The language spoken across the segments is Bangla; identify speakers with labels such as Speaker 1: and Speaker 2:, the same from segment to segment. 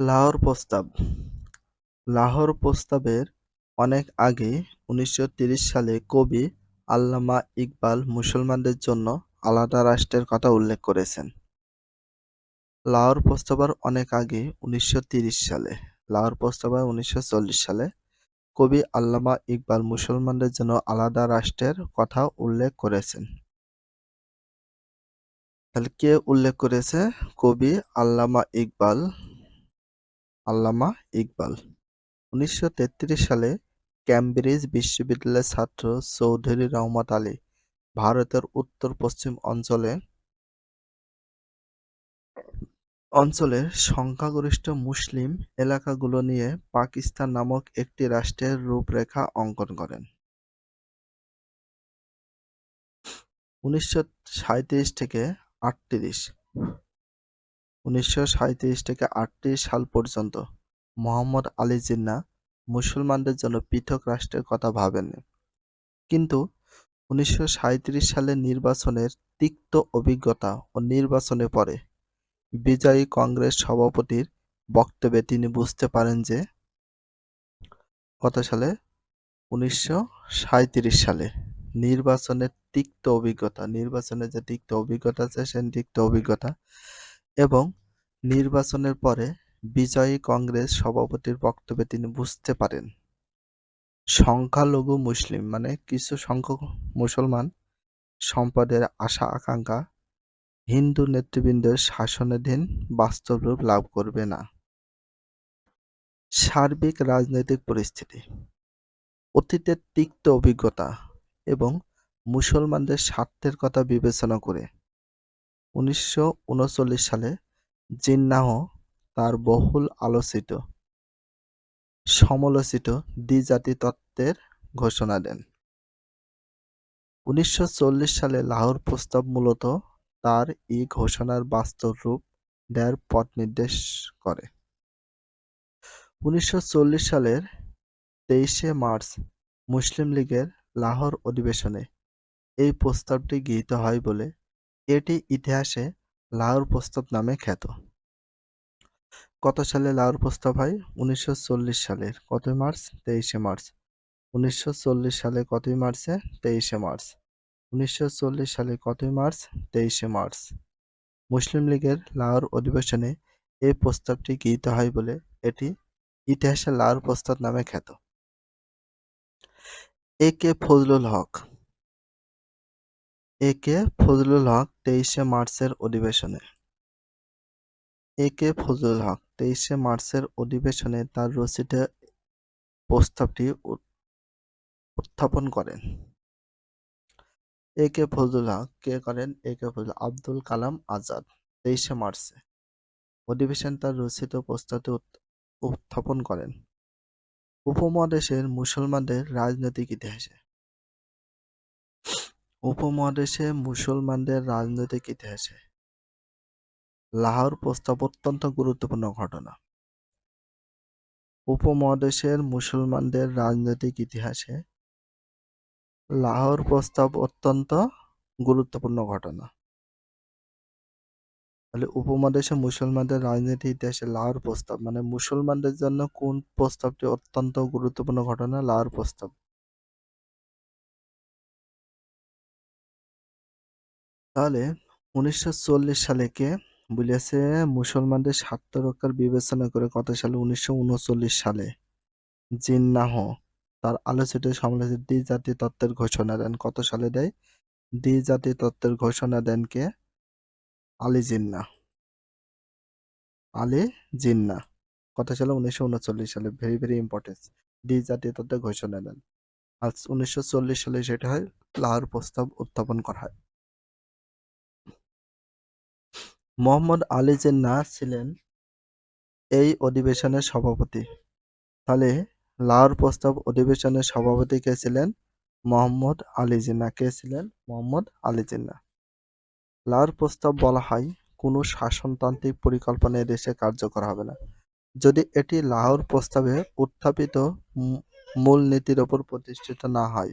Speaker 1: লাহোর প্রস্তাব লাহোর প্রস্তাবের অনেক আগে উনিশশো সালে কবি আল্লামা ইকবাল মুসলমানদের জন্য আলাদা রাষ্ট্রের কথা উল্লেখ করেছেন। লাহোর প্রস্তাবের অনেক আগে উনিশশো সালে, লাহোর প্রস্তাবের উনিশশো সালে কবি আল্লামা ইকবাল মুসলমানদের জন্য আলাদা রাষ্ট্রের কথা উল্লেখ করেছেন। তাহলে কে উল্লেখ করেছে কবি আল্লামা ইকবাল আল্লামা ইকবাল উনিশশো সালে ক্যামব্রিজ বিশ্ববিদ্যালয়ের ছাত্র চৌধুরী রহমত আলী ভারতের উত্তর-পশ্চিম অঞ্চলে অঞ্চলের সংখ্যাগরিষ্ঠ মুসলিম এলাকাগুলো নিয়ে পাকিস্তান নামক একটি রাষ্ট্রের রূপরেখা অঙ্কন করেন। উনিশশো থেকে আটত্রিশ উনিশশো সাঁইত্রিশ থেকে আটত্রিশ সাল পর্যন্ত মোহাম্মদ আলী জিন্নাহ মুসলমানদের জন্য পৃথক রাষ্ট্রের কথা ভাবেননি। কিন্তু উনিশশো সালের নির্বাচনের তিক্ত অভিজ্ঞতা ও নির্বাচনে পরে বিজয়ী কংগ্রেস সভাপতির বক্তব্যে তিনি বুঝতে পারেন যে কত সালে উনিশশো সাঁইত্রিশ সালে নির্বাচনের তিক্ত অভিজ্ঞতা, নির্বাচনের যে তিক্ত অভিজ্ঞতা আছে, সেই তিক্ত অভিজ্ঞতা এবং নির্বাচনের পরে বিজয়ী কংগ্রেস সভাপতির বক্তব্যে তিনি বুঝতে পারেন। সংখ্যালঘু মুসলিম মানে কিছু সংখ্যক মুসলমান সম্পদের আশা, আকাঙ্ক্ষা হিন্দু নেতৃবৃন্দের শাসনাধীন বাস্তব রূপ লাভ করবে না। সার্বিক রাজনৈতিক পরিস্থিতি, অতীতের তিক্ত অভিজ্ঞতা এবং মুসলমানদের স্বার্থের কথা বিবেচনা করে উনিশশো উনচল্লিশ সালে জিন্নাহ তার বহুল আলোচিত, সমালোচিত দ্বিজাতি তত্ত্বের ঘোষণা দেন। উনিশশো চল্লিশ সালে লাহোর প্রস্তাব মূলত তার এই ঘোষণার বাস্তব রূপ দেয়ার পথ নির্দেশ করে। উনিশশো চল্লিশ সালের তেইশে মার্চ মুসলিম লীগের লাহোর অধিবেশনে এই প্রস্তাবটি গৃহীত হয় বলে এটি ইতিহাসে লাহোর প্রস্তাব নামে খ্যাত। কত সালে লাহোর প্রস্তাব হয়? উনিশশো চল্লিশ সালের। কতই মার্চ? তেইশে মার্চ। উনিশশো চল্লিশ সালে কতই মার্চে? তেইশে মার্চ। উনিশশো চল্লিশ সালে কতই মার্চ? তেইশে মার্চ। মুসলিম লীগের লাহোর অধিবেশনে এই প্রস্তাবটি গৃহীত হয় বলে এটি ইতিহাসে লাহোর প্রস্তাব নামে খ্যাত। এ কে ফজলুল হক। এ কে ফজলুল হক তেইশে মার্চের অধিবেশনে। এ কে ফজলুল হক। তেইশে মার্চের অধিবেশনে তার রচিত প্রস্তাবটি উত্থাপন করেন। এ কে ফজলুল হক কে করেন এ কে ফজলুল আব্দুল কালাম আজাদ তেইশে মার্চে অধিবেশন তার রচিত প্রস্তাবটি উত্থাপন করেন। উপমহাদেশের মুসলমানদের রাজনৈতিক ইতিহাসে উপমহাদেশে মুসলমানদের রাজনৈতিক ইতিহাসে লাহোর প্রস্তাব অত্যন্ত গুরুত্বপূর্ণ ঘটনা। উপমহাদেশের মুসলমানদের রাজনৈতিক ইতিহাসে লাহোর প্রস্তাব অত্যন্ত গুরুত্বপূর্ণ ঘটনা। তাহলে উপমহাদেশে মুসলমানদের রাজনৈতিক ইতিহাসে লাহোর প্রস্তাব মানে মুসলমানদের জন্য কোন প্রস্তাবটি অত্যন্ত গুরুত্বপূর্ণ ঘটনা লাহোর প্রস্তাব তাহলে উনিশশো সালে কে বলিয়াছে, মুসলমানদের স্বার্থ রক্ষার বিবেচনা করে কত সালে? উনিশশো উনচল্লিশ সালে। জিন্নাহ তার আলোচিত সমালোচিত দ্বি-জাতি তত্ত্বের ঘোষণা দেন। কত সালে দেয়? দ্বি-জাতি তত্ত্বের ঘোষণা দেন কে? আলী জিন্না। আলী জিন্না। কত সালে? উনিশশো উনচল্লিশ সালে। ভেরি ভেরি ইম্পর্টেন্ট দ্বি-জাতি তত্ত্বের ঘোষণা দেন। আজ উনিশশো সালে সেটা হয়, লাহোর প্রস্তাব উত্থাপন করা হয়। মোহাম্মদ আলী জিন্নাহ ছিলেন, এই অধিবেশনের সভাপতি। তাহলে লাহোর প্রস্তাব অধিবেশনের সভাপতি কে ছিলেন? মোহাম্মদ আলী জিন্না কে ছিলেন? মোহাম্মদ আলী জিন্না লাহোর প্রস্তাব বলা হয়, কোনো শাসনতান্ত্রিক পরিকল্পনা দেশে কার্যকর হবে না যদি এটি লাহোর প্রস্তাবে উত্থাপিত মূল নীতির ওপর প্রতিষ্ঠিত না হয়।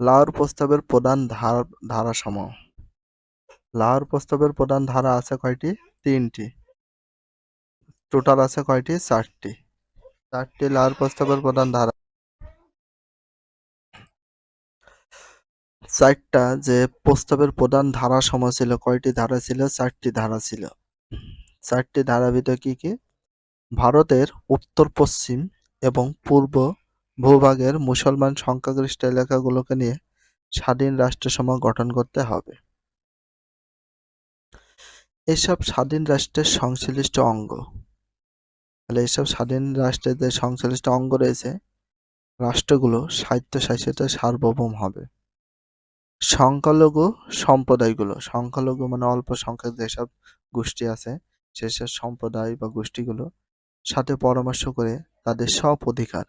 Speaker 1: লাহোর প্রস্তাবের প্রধান ধারাসমূহ। লাহোর প্রস্তাবের প্রধান ধারা আছে কয়টি? তিনটি। টোটাল আছে কয়টি? চারটি। চারটি লাহোর প্রস্তাবের প্রধান ধারা। চারটা যে প্রস্তাবের প্রধান ধারা সমূহ ছিল, কয়টি ধারা ছিল? চারটি ধারা ছিল। চারটি ধারা ভিতরে কি কি? ভারতের উত্তর পশ্চিম এবং পূর্ব ভূভাগের মুসলমান সংখ্যাগরিষ্ঠ এলাকাগুলোকে নিয়ে স্বাধীন রাষ্ট্রসমূহ গঠন করতে হবে। এসব স্বাধীন রাষ্ট্রের সংশ্লিষ্ট অঙ্গ। তাহলে এসব স্বাধীন রাষ্ট্রের যে সংশ্লিষ্ট অঙ্গ রয়েছে, রাষ্ট্রগুলো স্বায়ত্তশাসিত সার্বভৌম হবে। সংখ্যালঘু সম্প্রদায়গুলো, সংখ্যালঘু মানে অল্প সংখ্যক যেসব গোষ্ঠী আছে, সেসব সম্প্রদায় বা গোষ্ঠীগুলো সাথে পরামর্শ করে তাদের সব অধিকার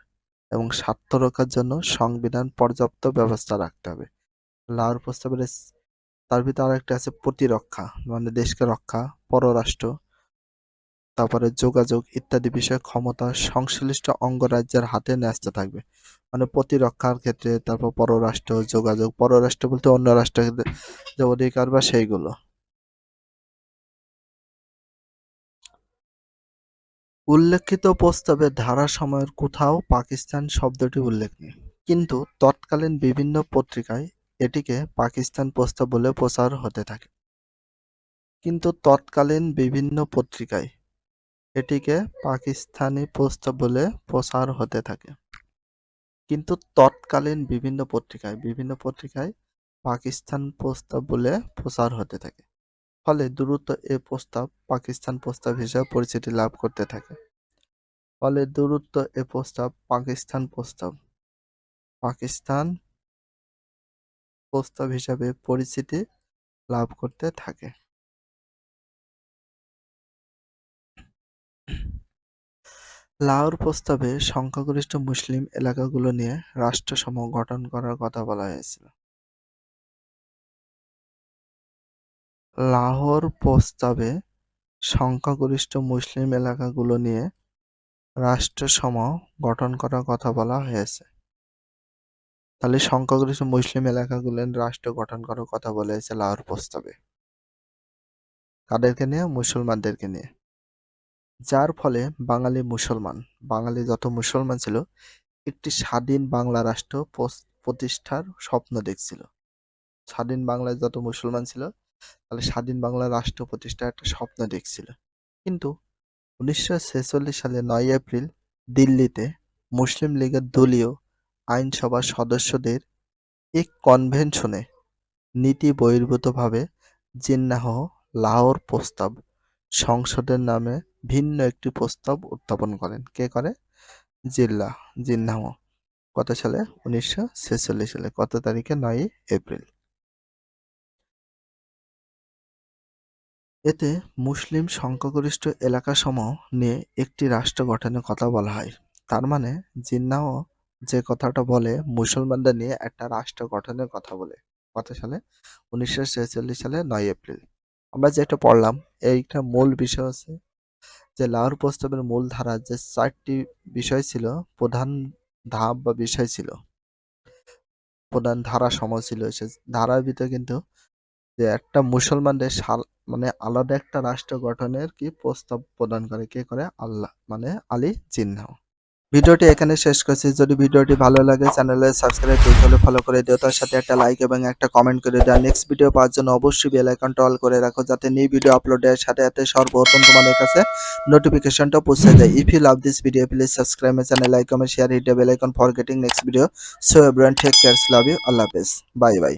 Speaker 1: এবং স্বার্থ রক্ষার জন্য সংবিধান পর্যাপ্ত ব্যবস্থা রাখতে হবে। লাহোর প্রস্তাবের তার ভিতরে আরেকটা আছে প্রতিরক্ষা মানে দেশকে রক্ষা, পররাষ্ট্র, তারপরে যোগাযোগ ইত্যাদি বিষয়ে ক্ষমতা সংশ্লিষ্ট অঙ্গরাজ্যের হাতে ন্যস্ত থাকবে। মানে প্রতিরক্ষার ক্ষেত্রে, তারপর পররাষ্ট্র, যোগাযোগ, পররাষ্ট্র বলতে অন্য রাষ্ট্রের যে অধিকার বা সেইগুলো। উল্লেখিত প্রস্তাবে ধারা সময়ের কোথাও পাকিস্তান শব্দটি উল্লেখ নেই। কিন্তু তৎকালীন বিভিন্ন পত্রিকায় এটিকে পাকিস্তান প্রস্তাব বলে প্রচার হতে থাকে। কিন্তু তৎকালীন বিভিন্ন পত্রিকায় এটিকে পাকিস্তানি প্রস্তাব বলে প্রচার হতে থাকে। কিন্তু তৎকালীন বিভিন্ন পত্রিকায় বিভিন্ন পত্রিকায় পাকিস্তান প্রস্তাব বলে প্রচার হতে থাকে। ফলে দ্রুত এ প্রস্তাব পাকিস্তান প্রস্তাব হিসেবে পরিচিতি লাভ করতে থাকে। ফলে দূরত্ব এ প্রস্তাব পাকিস্তান প্রস্তাব পাকিস্তান প্রস্তাব হিসাবে পরিচিতি লাভ করতে থাকে। লাহোর প্রস্তাবে সংখ্যাগরিষ্ঠ মুসলিম এলাকাগুলো নিয়ে রাষ্ট্রসমূহ গঠন করার কথা বলা হয়েছিল। লাহোর প্রস্তাবে সংখ্যাগরিষ্ঠ মুসলিম এলাকাগুলো নিয়ে রাষ্ট্রসমূহ গঠন করার কথা বলা হয়েছে। তাহলে সংখ্যাগরিষ্ঠ মুসলিম এলাকাগুলো রাষ্ট্র গঠন করার কথা বলা হয়েছে লাহোর প্রস্তাবে। কাদেরকে নিয়ে? মুসলমানদেরকে নিয়ে। যার ফলে বাঙালি মুসলমান, বাঙালি যত মুসলমান ছিল, একটি স্বাধীন বাংলা রাষ্ট্র প্রতিষ্ঠার স্বপ্ন দেখছিল। স্বাধীন বাংলায় যত মুসলমান ছিল তাহলে স্বাধীন বাংলা রাষ্ট্র প্রতিষ্ঠার একটা স্বপ্ন দেখছিল। কিন্তু উনিশশো ছেচল্লিশ সালে নয় এপ্রিল দিল্লিতে মুসলিম লীগের দলীয় আইনসভার সদস্যদের এক কনভেনশনে নীতি বহির্ভূতভাবে জিন্নাহ লাহোর প্রস্তাব, সংসদের নামে ভিন্ন একটি প্রস্তাব উত্থাপন করেন। কে করে? জিল্লা জিন্নাহ। কত সালে? উনিশশো ছেচল্লিশ সালে। কত তারিখে? নয় এপ্রিল। এতে মুসলিম সংখ্যাগরিষ্ঠ এলাকাসমূহ নিয়ে একটি রাষ্ট্র গঠনের কথা বলা হয়। তার মানে জিন্নাও যে কথাটা বলে, মুসলমানদের নিয়ে একটা রাষ্ট্র গঠনের কথা বলে। কত সালে? উনিশশো ছেচল্লিশ সালে নয় এপ্রিল। আমরা যেটা পড়লাম, এইটা মূল বিষয় আছে যে লাহোর প্রস্তাবের মূল ধারা যে চারটি বিষয় ছিল, প্রধান ধাপ বা বিষয় ছিল, প্রধান ধারা সমূহ ছিল। সে ধারার ভিতরে কিন্তু যে একটা মুসলমানদের সাল- মানে আলাদা একটা রাষ্ট্র গঠনের কি প্রস্তাব প্রদান করে? কে করে? আল্লাহ মানে আলী জিন্নাহ। ভিডিওটি এখানে শেষ করছি। যদি ভিডিওটি ভালো লাগে চ্যানেলে সাবস্ক্রাইব করতে হলে ফলো করে দিও। তার সাথে একটা লাইক এবং একটা কমেন্ট করে দিও। নেক্সট ভিডিও পাওয়ার জন্য অবশ্যই বেল আইকনটা অল করে রাখো, যাতে নিউ ভিডিও আপলোডের সাথে সাথে সর্বপ্রথম তোমাদের কাছে নোটিফিকেশনটা পৌঁছে যায়। If you love this video please subscribe my channel like comment share hit bell icon for getting next video so everyone take cares love you আল্লাহ হাফেজ বাই বাই